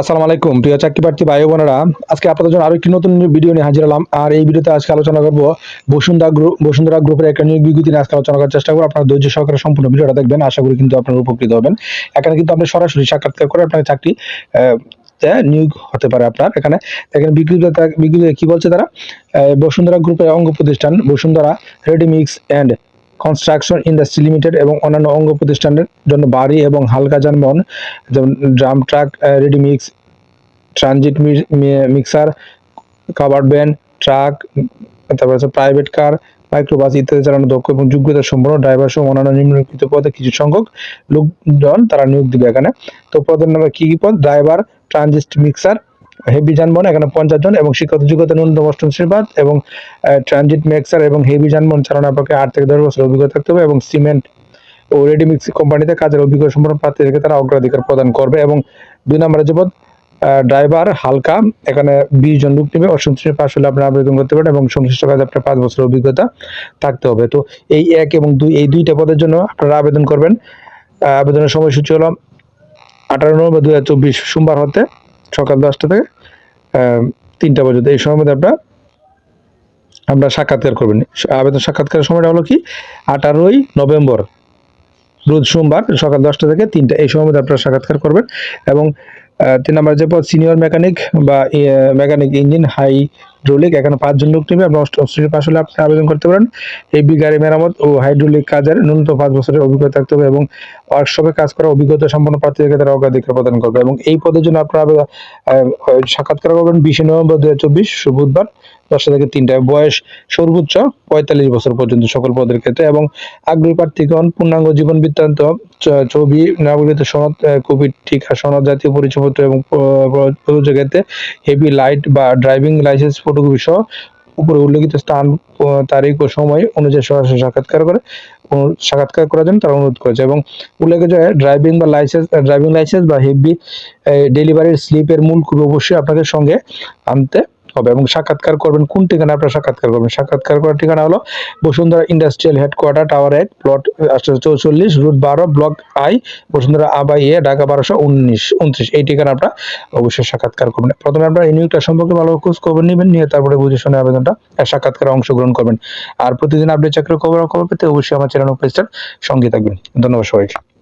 আসসালামু আলাইকুম, প্রিয় চাকরি প্রার্থী ভাই বোনেরা। আজকে আপনাদের জন্য আরও একটি নতুন ভিডিও নিয়ে হাজির হলাম। আর এই ভিডিওতে আজকে আলোচনা করব বসুন্ধরা গ্রুপ, বসুন্ধরা গ্রুপের একটা নিয়োগ বিজ্ঞপ্তি নিয়ে আজকে আলোচনা করার চেষ্টা করব। আপনার ধৈর্য সহকারে সম্পূর্ণ ভিডিওটা দেখবেন। আশা করি কিন্তু আপনারা উপকৃত হবেন। এখানে কিন্তু আপনি সরাসরি সাক্ষাৎকার করে আপনার চাকরি নিয়োগ হতে পারে আপনার এখানে। এখানে বিজ্ঞপ্তি বিজ্ঞপ্তি কি বলছে তারা? বসুন্ধরা গ্রুপের অঙ্গ প্রতিষ্ঠান Bashundhara readymix and construction industry limited এবং অন্যান্য অঙ্গ প্রতিষ্ঠানের জন্য বাড়ি এবং হালকা যানবাহন, যেমন drum truck readymix transit mixer, covered van, truck, তারপর হচ্ছে প্রাইভেট কার, মাইক্রোবাস ইত্যাদি চালানো দক্ষ এবং যোগ্যতা সম্পন্ন ড্রাইভার সহ অন্যান্য নিম্নলিখিত পদে কিছু সংখ্যক লোকজন তারা নিয়োগ দিবে এখানে। তো পদের নামে কি কি পদ? ড্রাইভার, ট্রানজিট মিক্সার হেভি যানবাহন, এখানে পঞ্চাশ জন এবং শিক্ষাগত যোগ্যতা ন্যূনতম অষ্টম শ্রেণীপাত এবং ট্রানজিট মিক্সার এবং হেভি যানবাহন চালানোর পক্ষে আট থেকে দশ বছর অভিজ্ঞতা থাকতে হবে এবং সিমেন্ট ও রেডিমিক্স কোম্পানিতে কাজের অভিজ্ঞতা সম্পন্ন প্রার্থীদেরকে তারা অগ্রাধিকার প্রদান করবে এবং দুই নম্বরে যে ড্রাইভার হালকা, এখানে বিশ জন লোক নেবে, অষ্টম শ্রেণি পাশ হলে আপনি আবেদন করতে পারেন এবং সংশ্লিষ্ট কাজে আপনার পাঁচ বছর অভিজ্ঞতা থাকতে হবে। তো এই এক এবং দুই, এই দুইটা পদের জন্য আপনারা আবেদন করবেন। আবেদনের সময়সূচি হলো আঠারো নভেম্বর দু হাজার চব্বিশ সোমবার হতে। সকাল দশটা থেকে তিনটা পর্যন্ত। এই সময়ের মধ্যে আপনার আপনার সাক্ষাৎকার করবেন আবেদন সাক্ষাৎকারের সময়টা হলো কি? আঠারোই নভেম্বর, রোজ সোমবার সকাল দশটা থেকে তিনটা। এই সময়ের মধ্যে আপনারা সাক্ষাৎকার করবেন এবং তিন নাম্বার যে পদ সিনিয়র মেকানিক বা মেকানিক ইঞ্জিন হাই হাইড্রোলিক এখানে পাঁচজন লোক নেবে, আপনার অষ্টম শ্রেণির পাশ হলে আপনি আবেদন করতে পারেন। এই গাড়ি মেরামত ও হাইড্রোলিক কাজের ন্যূনতম পাঁচ বছরের অভিজ্ঞতা থাকতে হবে এবং ওয়ার্কশপে কাজ করা অভিজ্ঞতা সম্পন্ন প্রার্থীদেরকে তারা অগ্রাধিকার প্রদান করবে এবং এই পদের জন্য আপনারা সাক্ষাৎকার করবেন বিশে নভেম্বর দু হাজার চব্বিশ বুধবার। দশটা থেকে তিনটায় বয়স সর্বোচ্চ পঁয়তাল্লিশ বছর পর্যন্ত সকল পদের ক্ষেত্রে এবং আগ্রহী প্রার্থীগণ, পূর্ণাঙ্গ জীবন বৃত্তান্ত ছবি নাগরিকত্ব সনদ কোভিড ঠিকা, সনদ, জাতীয় পরিচয়পত্র এবং ক্ষেত্রে হেভি লাইট বা ড্রাইভিং লাইসেন্স ফটোকপি সহ উপরে উল্লেখিত স্থান তারিখ ও সময় অনুযায়ী সরাসরি সাক্ষাৎকার করে সাক্ষাৎকার করার জন্য তারা অনুরোধ করেছে এবং উল্লেখ্য যে ড্রাইভিং বা লাইসেন্স, ড্রাইভিং লাইসেন্স বা হেভি ডেলিভারির স্লিপের মূল অবশ্যই আপনাদের সঙ্গে আনতে হবে এবং সাক্ষাৎকার করবেন কোন ঠিকানা আপনারা সাক্ষাৎকার করবেন? সাক্ষাৎকার করার ঠিকানা হলো বসুন্ধরা ইন্ডাস্ট্রিয়াল হেডকোয়ার্টার টাওয়ার এক প্লট আটশো চৌচল্লিশ রুট বারো ব্লক আই বসুন্ধরা আবাই এ ঢাকা বারোশো উনিশ, উনত্রিশ। এই ঠিকানা আপনারা অবশ্যই সাক্ষাৎকার করবেন। প্রথমে আপনারা নিয়োগটা সম্পর্কে ভালো খোঁজ খবর নেবেন, নিয়ে তারপরে বুঝে শুনে আবেদনটা সাক্ষাৎকারে অংশগ্রহণ করবেন। আর প্রতিদিন আপডেট চাকরির খবর খবর পেতে অবশ্যই আমার চ্যানেল পেজটার সঙ্গে থাকবেন। ধন্যবাদ সবাইকে।